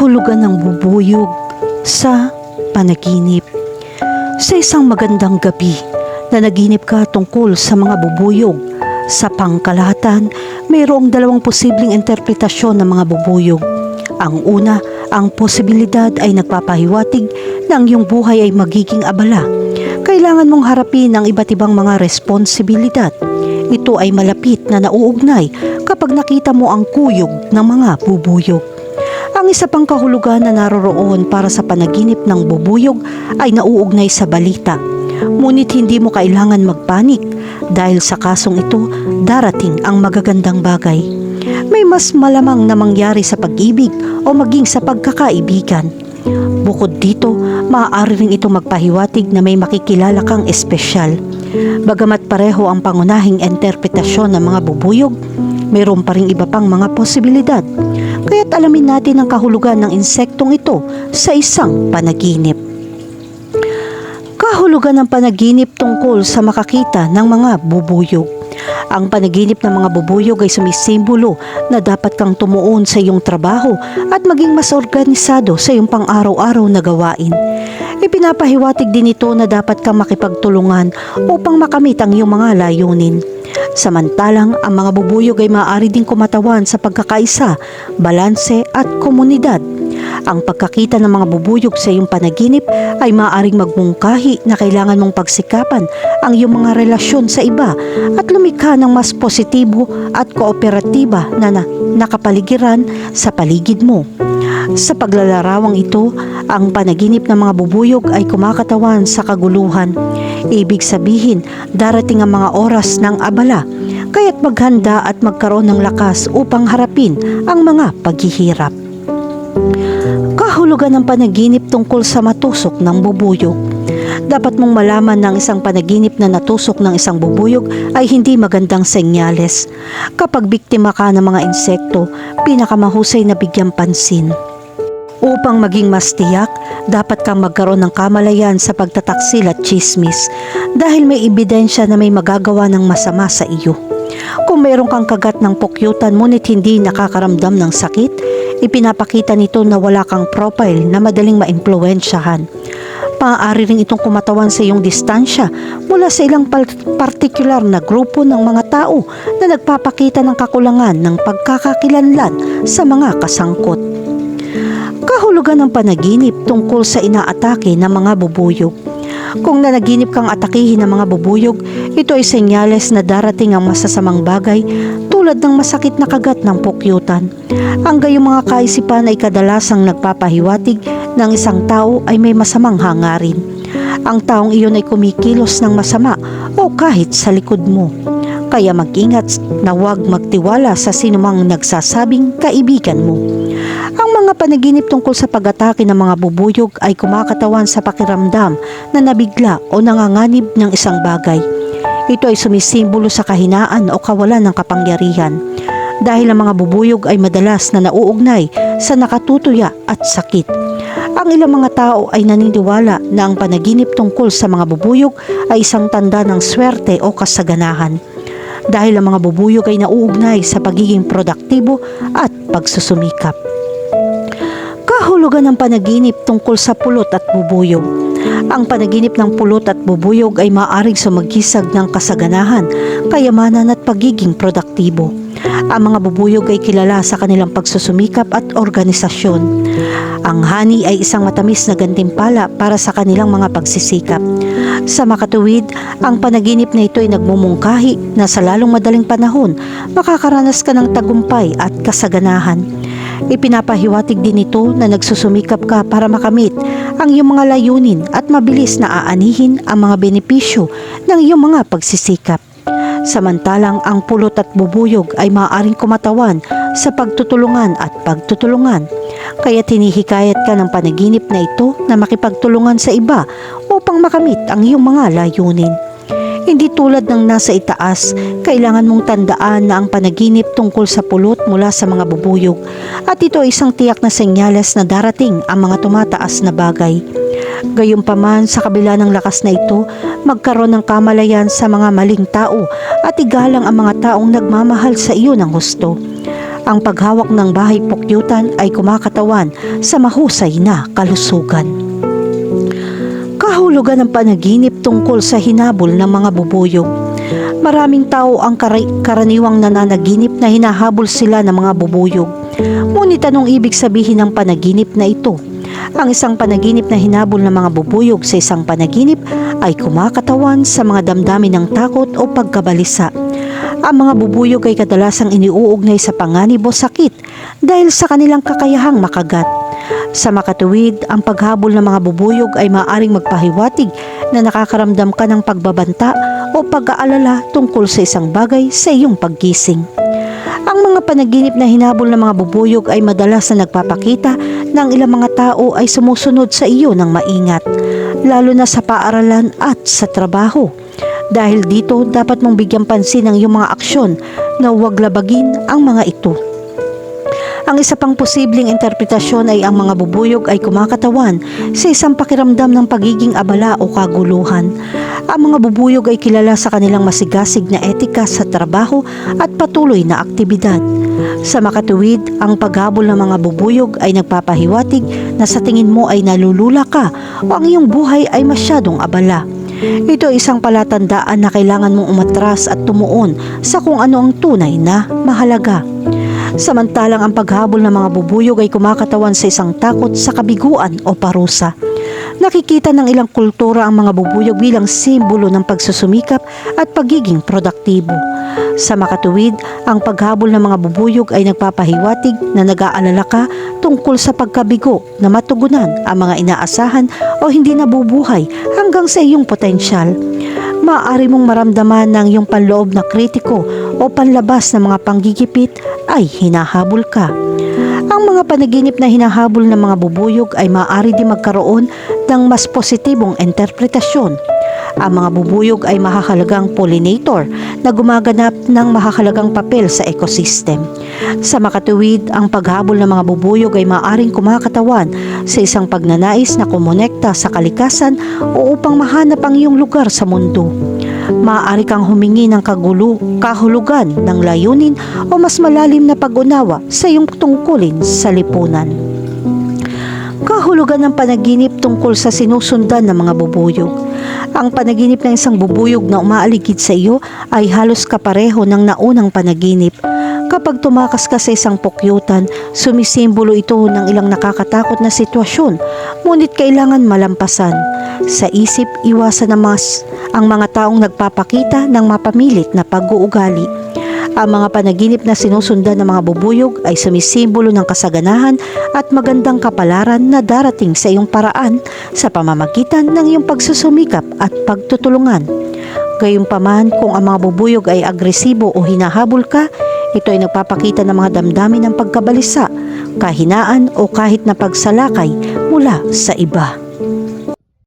kahulugan ng bubuyog sa panaginip. Sa isang magandang gabi na naginip ka tungkol sa mga bubuyog, sa pangkalahatan, mayroong dalawang posibleng interpretasyon ng mga bubuyog. Ang una, ang posibilidad ay nagpapahiwatig na ang iyong buhay ay magiging abala. Kailangan mong harapin ang iba't ibang mga responsibilidad. Ito ay malapit na nauugnay kapag nakita mo ang kuyog ng mga bubuyog. Ang isa pang kahulugan na naroroon para sa panaginip ng bubuyog ay nauugnay sa balita. Ngunit hindi mo kailangan magpanik dahil sa kasong ito darating ang magagandang bagay. May mas malamang na mangyari sa pag-ibig o maging sa pagkakaibigan. Bukod dito, maaari rin ito magpahiwatig na may makikilala kang espesyal. Bagamat pareho ang pangunahing interpretasyon ng mga bubuyog, mayroon pa rin iba pang mga posibilidad. Kaya't alamin natin ang kahulugan ng insektong ito sa isang panaginip. Kahulugan ng panaginip tungkol sa makakita ng mga bubuyog. Ang panaginip ng mga bubuyog ay sumisimbolo na dapat kang tumuon sa iyong trabaho at maging mas organisado sa iyong pang-araw-araw na gawain. Ipinapahiwatig din ito na dapat kang makipagtulungan upang makamit ang iyong mga layunin. Samantalang ang mga bubuyog ay maaari din kumatawan sa pagkakaisa, balanse at komunidad. Ang pagkakita ng mga bubuyog sa iyong panaginip ay maaaring magmungkahi na kailangan mong pagsikapan ang iyong mga relasyon sa iba at lumikha ng mas positibo at kooperatiba na, na nakapaligiran sa paligid mo. Sa paglalarawang ito, ang panaginip ng mga bubuyog ay kumakatawan sa kaguluhan. Ibig sabihin, darating ang mga oras ng abala, kaya't maghanda at magkaroon ng lakas upang harapin ang mga paghihirap. Kahulugan ng panaginip tungkol sa matusok ng bubuyog. Dapat mong malaman ang isang panaginip na natusok ng isang bubuyog ay hindi magandang senyales. Kapag biktima ka ng mga insekto, pinakamahusay na bigyang pansin. Upang maging mas tiyak, dapat kang magkaroon ng kamalayan sa pagtataksil at chismis dahil may ebidensya na may magagawa ng masama sa iyo. Kung mayroon kang kagat ng pukyutan ngunit hindi nakakaramdam ng sakit, ipinapakita nito na wala kang profile na madaling maimpluwensyahan. Maaari rin itong kumatawan sa iyong distansya mula sa ilang par- partikular na grupo ng mga tao na nagpapakita ng kakulangan ng pagkakakilanlan sa mga kasangkot. Kahulugan ng panaginip tungkol sa inaatake ng mga bubuyog. Kung nanaginip kang atakihin ng mga bubuyog, ito ay senyales na darating ang masasamang bagay tulad ng masakit na kagat ng pukyutan. Ang gayong mga kaisipan ay kadalasang nagpapahiwatig ng isang tao ay may masamang hangarin. Ang taong iyon ay kumikilos ng masama o kahit sa likod mo. Kaya mag-ingat na huwag magtiwala sa sinumang nagsasabing kaibigan mo. Ang mga panaginip tungkol sa pag-atake ng mga bubuyog ay kumakatawan sa pakiramdam na nabigla o nanganganib ng isang bagay. Ito ay sumisimbolo sa kahinaan o kawalan ng kapangyarihan dahil ang mga bubuyog ay madalas na nauugnay sa nakatutuya at sakit. Ang ilang mga tao ay naniniwala na ang panaginip tungkol sa mga bubuyog ay isang tanda ng swerte o kasaganahan dahil ang mga bubuyog ay nauugnay sa pagiging produktibo at pagsusumikap. Kahulugan ng panaginip tungkol sa pulot at bubuyog. Ang panaginip ng pulot at bubuyog ay maaaring sumagisag ng kasaganahan, kayamanan at pagiging produktibo. Ang mga bubuyog ay kilala sa kanilang pagsusumikap at organisasyon. Ang hani ay isang matamis na gantimpala para sa kanilang mga pagsisikap. Sa makatuwid, ang panaginip na ito ay nagmumungkahi na sa lalong madaling panahon, makakaranas ka ng tagumpay at kasaganahan. Ipinapahiwatig din ito na nagsusumikap ka para makamit ang iyong mga layunin at mabilis na aanihin ang mga benepisyo ng iyong mga pagsisikap. Samantalang ang pulot at bubuyog ay maaaring kumatawan sa pagtutulungan at pagtutulungan. Kaya tinihikayat ka ng panaginip na ito na makipagtulungan sa iba upang makamit ang iyong mga layunin. Hindi tulad ng nasa itaas, kailangan mong tandaan na ang panaginip tungkol sa pulot mula sa mga bubuyog at ito ay isang tiyak na senyales na darating ang mga tumataas na bagay. Gayunpaman sa kabila ng lakas na ito, magkaroon ng kamalayan sa mga maling tao at igalang ang mga taong nagmamahal sa iyo ng gusto. ang paghawak ng bahay pukyutan ay kumakatawan sa mahusay na kalusugan. Kahulugan ng panaginip tungkol sa hinabol ng mga bubuyog. Maraming tao ang kara- karaniwang nananaginip na hinahabol sila ng mga bubuyog. Ngunit anong ibig sabihin ng panaginip na ito? Ang isang panaginip na hinabol ng mga bubuyog sa isang panaginip ay kumakatawan sa mga damdamin ng takot o pagkabalisa. Ang mga bubuyog ay kadalasang iniuugnay sa panganib o sakit dahil sa kanilang kakayahang makagat. Sa makatuwid, ang paghabol ng mga bubuyog ay maaring magpahiwatig na nakakaramdam ka ng pagbabanta o pag-aalala tungkol sa isang bagay sa iyong paggising. Ang mga panaginip na hinabol ng mga bubuyog ay madalas na nagpapakita na ang ilang mga tao ay sumusunod sa iyo ng maingat, lalo na sa paaralan at sa trabaho. Dahil dito, dapat mong bigyan pansin ang iyong mga aksyon na huwag labagin ang mga ito. Ang isa pang posibleng interpretasyon ay ang mga bubuyog ay kumakatawan sa isang pakiramdam ng pagiging abala o kaguluhan. Ang mga bubuyog ay kilala sa kanilang masigasig na etika sa trabaho at patuloy na aktibidad. Sa makatuwid, ang paghabol ng mga bubuyog ay nagpapahiwatig na sa tingin mo ay nalulula ka o ang iyong buhay ay masyadong abala. Ito ay isang palatandaan na kailangan mong umatras at tumuon sa kung ano ang tunay na mahalaga. Samantalang ang paghabol ng mga bubuyog ay kumakatawan sa isang takot sa kabiguan o parusa. Nakikita ng ilang kultura ang mga bubuyog bilang simbolo ng pagsusumikap at pagiging produktibo. Sa makatuwid, ang paghabol ng mga bubuyog ay nagpapahiwatig na nag-aalala ka tungkol sa pagkabigo na matugunan ang mga inaasahan o hindi nabubuhay hanggang sa iyong potensyal. Maaari mong maramdaman ng iyong panloob na kritiko o panlabas ng mga panggigipit ay hinahabol ka. Ang mga panaginip na hinahabol ng mga bubuyog ay maaari din magkaroon ng mas positibong interpretasyon. Ang mga bubuyog ay mahahalagang pollinator na gumaganap ng mahahalagang papel sa ecosystem. Sa makatuwid, ang paghabol ng mga bubuyog ay maaaring kumakatawan sa isang pagnanais na kumonekta sa kalikasan o upang mahanap ang iyong lugar sa mundo. Maaari kang humingi ng kagulo, kahulugan ng layunin o mas malalim na pag-unawa sa iyong tungkulin sa lipunan. Kahulugan ng panaginip tungkol sa sinusundan ng mga bubuyog. Ang panaginip ng isang bubuyog na umaaligid sa iyo ay halos kapareho ng naunang panaginip. Kapag tumakas ka sa isang pukyutan, sumisimbolo ito ng ilang nakakatakot na sitwasyon, ngunit kailangan malampasan. Sa isip, iwasan na mas ang mga taong nagpapakita ng mapamilit na pag-uugali. Ang mga panaginip na sinusundan ng mga bubuyog ay sumisimbolo ng kasaganahan at magandang kapalaran na darating sa iyong paraan sa pamamagitan ng iyong pagsusumikap at pagtutulungan. Gayunpaman kung ang mga bubuyog ay agresibo o hinahabol ka, ito ay nagpapakita ng mga damdamin ng pagkabalisa, kahinaan o kahit na pagsalakay mula sa iba.